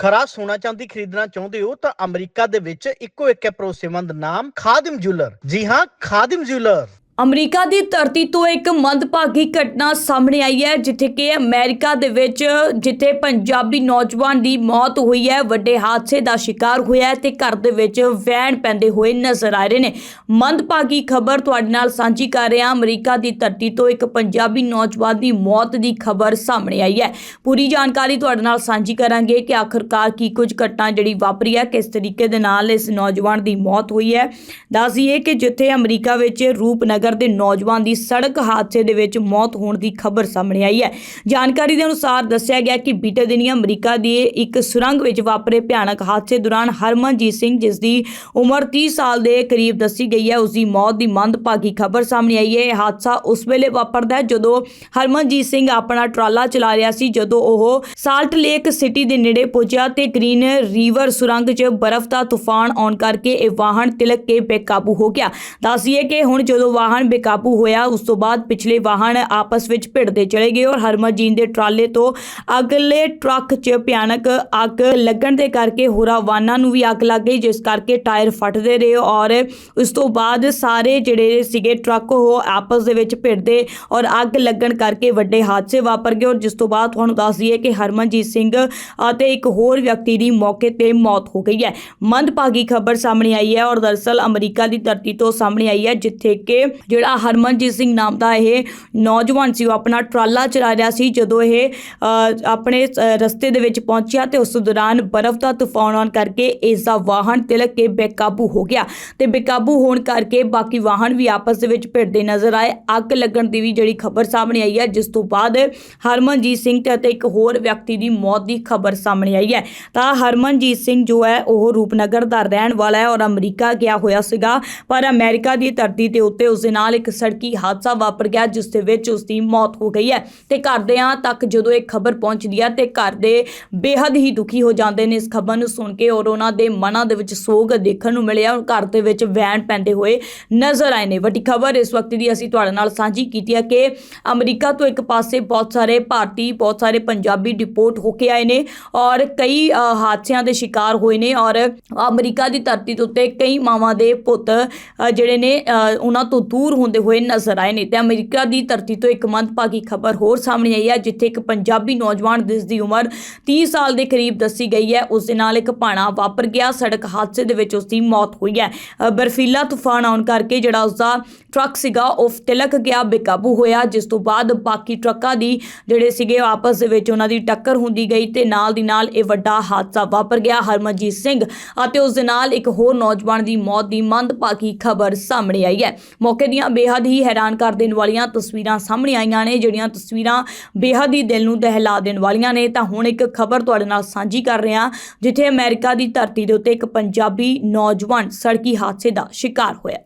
ਖਰਾ ਸੋਨਾ ਚਾਂਦੀ ਖਰੀਦਣਾ ਚਾਹੁੰਦੇ ਹੋ ਤਾਂ ਅਮਰੀਕਾ ਦੇ ਵਿੱਚ ਇੱਕੋ ਇੱਕ ਹੈ ਭਰੋਸੇਮੰਦ ਨਾਮ, ਖਾਦਿਮ ਜੁਲਰ ਜੀ ਹਾਂ, ਖਾਦਿਮ ਜੁਲਰ ਅਮਰੀਕਾ ਦੀ ਧਰਤੀ ਤੋਂ ਇੱਕ ਮੰਦਭਾਗੀ ਘਟਨਾ ਸਾਹਮਣੇ ਆਈ ਹੈ, ਜਿੱਥੇ ਕਿ ਅਮਰੀਕਾ ਦੇ ਵਿੱਚ ਜਿੱਥੇ ਪੰਜਾਬੀ ਨੌਜਵਾਨ ਦੀ ਮੌਤ ਹੋਈ ਹੈ, ਵੱਡੇ ਹਾਦਸੇ ਦਾ ਸ਼ਿਕਾਰ ਹੋਇਆ ਹੈ ਤੇ ਘਰ ਦੇ ਵਿੱਚ ਵੈਣ ਪੈਂਦੇ ਹੋਏ ਨਜ਼ਰ ਆ ਰਹੇ ਨੇ। ਮੰਦਭਾਗੀ ਖਬਰ ਤੁਹਾਡੇ ਨਾਲ ਸਾਂਝੀ ਕਰ ਰਿਹਾ ਅਮਰੀਕਾ ਦੀ ਧਰਤੀ ਤੋਂ ਇੱਕ ਪੰਜਾਬੀ ਨੌਜਵਾਨ ਦੀ ਮੌਤ ਦੀ ਖਬਰ ਸਾਹਮਣੇ ਆਈ ਹੈ। ਪੂਰੀ ਜਾਣਕਾਰੀ ਤੁਹਾਡੇ ਨਾਲ ਸਾਂਝੀ ਕਰਾਂਗੇ ਕਿ ਆਖਰਕਾਰ ਕੀ ਕੁਝ ਘਟਨਾ ਜਿਹੜੀ ਵਾਪਰੀ ਹੈ, ਕਿਸ ਤਰੀਕੇ ਦੇ ਨਾਲ ਇਸ ਨੌਜਵਾਨ ਦੀ ਮੌਤ ਹੋਈ ਹੈ। ਦੱਸ ਦਈਏ ਕਿ ਜਿੱਥੇ ਅਮਰੀਕਾ ਵਿੱਚ ਰੂਪਨਗਰ ਦੇ ਨੌਜਵਾਨ ਦੀ ਸੜਕ ਹਾਦਸੇ ਦੇ ਵਿੱਚ ਮੌਤ ਹੋਣ ਦੀ ਖਬਰ ਸਾਹਮਣੇ ਆਈ ਹੈ। ਜਾਣਕਾਰੀ ਦੇ ਅਨੁਸਾਰ ਦੱਸਿਆ ਗਿਆ ਕਿ ਬੀਤੇ ਦਿਨੀ ਅਮਰੀਕਾ ਦੀ ਇੱਕ ਸੁਰੰਗ ਵਿੱਚ ਵਾਪਰੇ ਭਿਆਨਕ ਹਾਦਸੇ ਦੌਰਾਨ ਹਰਮਨਜੀਤ ਸਿੰਘ, ਜਿਸ ਦੀ ਉਮਰ 30 ਸਾਲ ਦੇ ਕਰੀਬ ਦੱਸੀ ਗਈ ਹੈ, ਉਸ ਦੀ ਮੌਤ ਦੀ ਮੰਦਭਾਗੀ ਖਬਰ ਸਾਹਮਣੇ ਆਈ ਹੈ। ਇਹ ਹਾਦਸਾ ਉਸ ਵੇਲੇ ਵਾਪਰਦਾ ਹੈ ਜਦੋਂ ਹਰਮਨਜੀਤ ਸਿੰਘ ਆਪਣਾ ਟਰਾਲਾ ਚਲਾ ਰਿਹਾ ਸੀ, ਜਦੋਂ ਉਹ ਸਾਲਟ ਲੇਕ ਸਿਟੀ ਦੇ ਨੇੜੇ ਪਹੁੰਚਿਆ ਤੇ ਗ੍ਰੀਨ ਰੀਵਰ ਸੁਰੰਗ 'ਚ ਬਰਫ਼ ਦਾ ਤੂਫਾਨ ਆਉਣ ਕਰਕੇ ਇਹ ਵਾਹਨ ਤਿਲਕ ਕੇ ਬੇਕਾਬੂ ਹੋ ਗਿਆ। ਦੱਸੀਏ ਕਿ ਹੁਣ ਜਦੋਂ ਵਾਹਨ ਬੇਕਾਬੂ ਹੋਇਆ, ਉਸ ਤੋਂ ਬਾਅਦ ਪਿਛਲੇ ਵਾਹਨ ਆਪਸ ਵਿੱਚ ਭਿੜਦੇ ਚਲੇ ਗਏ ਔਰ ਹਰਮਨਜੀਤ ਦੇ ਟਰਾਲੇ ਤੋਂ ਅਗਲੇ ਟਰੱਕ 'ਚ ਭਿਆਨਕ ਅੱਗ ਲੱਗਣ ਦੇ ਕਰਕੇ ਹੋਰਾਂ ਵਾਹਨਾਂ ਨੂੰ ਵੀ ਅੱਗ ਲੱਗ ਗਈ, ਜਿਸ ਕਰਕੇ ਟਾਇਰ ਫਟਦੇ ਰਹੇ ਔਰ ਉਸ ਤੋਂ ਬਾਅਦ ਸਾਰੇ ਜਿਹੜੇ ਸੀਗੇ ਟਰੱਕ ਉਹ ਆਪਸ ਦੇ ਵਿੱਚ ਭਿੜਦੇ ਔਰ ਅੱਗ ਲੱਗਣ ਕਰਕੇ ਵੱਡੇ ਹਾਦਸੇ ਵਾਪਰ ਗਏ ਔਰ ਜਿਸ ਤੋਂ ਬਾਅਦ ਤੁਹਾਨੂੰ ਦੱਸ ਦਈਏ ਕਿ ਹਰਮਨਜੀਤ ਸਿੰਘ ਅਤੇ ਇੱਕ ਹੋਰ ਵਿਅਕਤੀ ਦੀ ਮੌਕੇ ਤੇ ਮੌਤ ਹੋ ਗਈ ਹੈ। ਮੰਦਭਾਗੀ ਖਬਰ ਸਾਹਮਣੇ ਆਈ ਹੈ ਔਰ ਦਰਅਸਲ ਅਮਰੀਕਾ ਦੀ ਧਰਤੀ ਤੋਂ ਸਾਹਮਣੇ ਆਈ ਹੈ, ਜਿੱਥੇ ਕਿ ਜਿਹੜਾ ਹਰਮਨਜੀਤ ਸਿੰਘ ਨਾਮ ਦਾ ਇਹ ਨੌਜਵਾਨ ਸੀ ਉਹ ਆਪਣਾ ਟਰਾਲਾ ਚਲਾ ਰਿਹਾ ਸੀ ਜਦੋਂ ਇਹ ਆਪਣੇ ਅ, ਰਸਤੇ ਦੇ ਵਿੱਚ ਪਹੁੰਚਿਆ ਤੇ ਉਸ ਦੌਰਾਨ ਬਰਫ਼ ਦਾ ਤੂਫਾਨ ਆਉਣ ਕਰਕੇ ਇਸ ਦਾ ਵਾਹਨ ਤਿਲਕ ਕੇ ਬੇਕਾਬੂ ਹੋ ਗਿਆ ਤੇ ਬੇਕਾਬੂ ਹੋਣ ਕਰਕੇ ਬਾਕੀ ਵਾਹਨ ਵੀ ਆਪਸ ਦੇ ਵਿੱਚ ਭਿੜਦੇ ਨਜ਼ਰ ਆਏ। ਅੱਗ ਲੱਗਣ ਦੀ ਵੀ ਜਿਹੜੀ ਖਬਰ ਸਾਹਮਣੇ ਆਈ ਹੈ ਜਿਸ ਤੋਂ ਬਾਅਦ ਹਰਮਨਜੀਤ ਸਿੰਘ ਤੇ ਅਤੇ ਇੱਕ ਹੋਰ ਵਿਅਕਤੀ ਦੀ ਮੌਤ ਦੀ ਖਬਰ ਸਾਹਮਣੇ ਆਈ ਹੈ। ਤਾਂ ਹਰਮਨਜੀਤ ਸਿੰਘ ਜੋ ਹੈ ਉਹ ਰੂਪਨਗਰ ਦਾ ਰਹਿਣ ਵਾਲਾ ਹੈ ਔਰ ਅਮਰੀਕਾ ਗਿਆ ਹੋਇਆ ਸੀਗਾ ਪਰ ਅਮਰੀਕਾ ਦੀ ਧਰਤੀ ਦੇ ਉੱਤੇ ਉਸ ਦੇ ਨਾਲ ਇੱਕ ਸੜਕੀ ਹਾਦਸਾ ਵਾਪਰ ਗਿਆ, ਜਿਸ ਦੇ ਵਿੱਚ ਉਸ ਦੀ ਮੌਤ ਹੋ ਗਈ ਹੈ। ਤੇ ਘਰਦਿਆਂ ਤੱਕ ਜਦੋਂ ਇਹ ਖਬਰ ਪਹੁੰਚਦੀ ਹੈ, ਤੇ ਘਰ ਦੇ ਬੇਹੱਦ ਹੀ ਦੁਖੀ ਹੋ ਜਾਂਦੇ ਨੇ ਇਸ ਖਬਰ ਨੂੰ ਸੁਣ ਕੇ ਔਰ ਉਹਨਾਂ ਦੇ ਮਨਾਂ ਦੇ ਵਿੱਚ ਸੋਗ ਦੇਖਣ ਨੂੰ ਮਿਲਿਆ। ਔਰ ਘਰ ਦੇ ਵਿੱਚ ਵੈਨ ਪੈਂਦੇ ਹੋਏ ਨਜ਼ਰ ਆਏ ਨੇ। ਵੱਡੀ ਖਬਰ ਇਸ ਵਕਤ ਦੀ ਅਸੀਂ ਤੁਹਾਡੇ ਨਾਲ ਸਾਂਝੀ ਕੀਤੀ ਹੈ ਕਿ ਅਮਰੀਕਾ ਤੋਂ ਇੱਕ ਪਾਸੇ ਬਹੁਤ ਸਾਰੇ ਭਾਰਤੀ, ਬਹੁਤ ਸਾਰੇ ਪੰਜਾਬੀ ਡਿਪੋਰਟ ਹੋ ਕੇ ਆਏ ਨੇ ਔਰ ਕਈ ਹਾਦਸਿਆਂ ਦੇ ਸ਼ਿਕਾਰ ਹੋਏ ਨੇ ਔਰ ਅਮਰੀਕਾ ਦੀ ਧਰਤੀ ਦੇ ਉੱਤੇ ਕਈ ਮਾਵਾਂ ਦੇ ਪੁੱਤ ਜਿਹੜੇ ਨੇ ਉਹਨਾਂ ਤੋਂ ਦੂਰ ਦੂਰ ਹੁੰਦੇ ਹੋਏ ਨਜ਼ਰ ਆਏ ਨੇ ਤੇ ਅਮਰੀਕਾ ਦੀ ਧਰਤੀ ਤੋਂ ਇੱਕ ਮੰਦਭਾਗੀ ਖਬਰ ਹੋਰ ਸਾਹਮਣੇ ਆਈ ਹੈ, ਜਿੱਥੇ ਇੱਕ ਪੰਜਾਬੀ ਨੌਜਵਾਨ ਜਿਸ ਦੀ ਉਮਰ 30 ਸਾਲ ਦੇ ਕਰੀਬ ਦੱਸੀ ਗਈ ਹੈ ਉਸ ਦੇ ਨਾਲ ਇੱਕ ਭਾਣਾ ਵਾਪਰ ਗਿਆ। ਸੜਕ ਹਾਦਸੇ ਦੇ ਵਿੱਚ ਉਸ ਦੀ ਮੌਤ ਹੋਈ ਹੈ। ਬਰਫੀਲਾ ਤੂਫਾਨ ਆਉਣ ਕਰਕੇ ਜਿਹੜਾ ਉਸ ਦਾ ਟਰੱਕ ਸੀਗਾ, ਉਹ ਤਿਲਕ ਗਿਆ, ਬੇਕਾਬੂ ਹੋਇਆ, ਜਿਸ ਤੋਂ ਬਾਅਦ ਬਾਕੀ ਟਰੱਕਾਂ ਦੀ ਜਿਹੜੇ ਸੀਗੇ ਆਪਸ ਦੇ ਵਿੱਚ ਉਹਨਾਂ ਦੀ ਟੱਕਰ ਹੁੰਦੀ ਗਈ ਤੇ ਨਾਲ ਦੀ ਨਾਲ ਇਹ ਵੱਡਾ ਹਾਦਸਾ ਵਾਪਰ ਗਿਆ। ਹਰਮਨਜੀਤ ਸਿੰਘ ਅਤੇ ਉਸ ਦੇ ਨਾਲ ਇੱਕ ਹੋਰ ਨੌਜਵਾਨ ਦੀ ਮੌਤ ਦੀ ਮੰਦਭਾਗੀ ਖਬਰ ਸਾਹਮਣੇ ਆਈ ਹੈ। ਮੌਕੇ ਦੀਆਂ ਬੇहद ਹੀ ਹੈਰਾਨ ਕਰ ਦੇਣ ਵਾਲੀਆਂ ਤਸਵੀਰਾਂ ਸਾਹਮਣੇ ਆਈਆਂ ਨੇ, ਜਿਹੜੀਆਂ ਤਸਵੀਰਾਂ ਬੇਹੱਦ ਹੀ ਦਿਲ ਨੂੰ ਦਹਿਲਾ ਦੇਣ ਵਾਲੀਆਂ ਨੇ। ਤਾਂ ਹੁਣ ਇੱਕ ਖਬਰ ਤੁਹਾਡੇ ਨਾਲ ਸਾਂਝੀ ਕਰ ਰਿਹਾ, ਜਿੱਥੇ ਅਮਰੀਕਾ ਦੀ ਧਰਤੀ ਦੇ ਉੱਤੇ ਇੱਕ ਪੰਜਾਬੀ ਨੌਜਵਾਨ ਸੜਕੀ ਹਾਦਸੇ ਦਾ ਸ਼ਿਕਾਰ ਹੋਇਆ।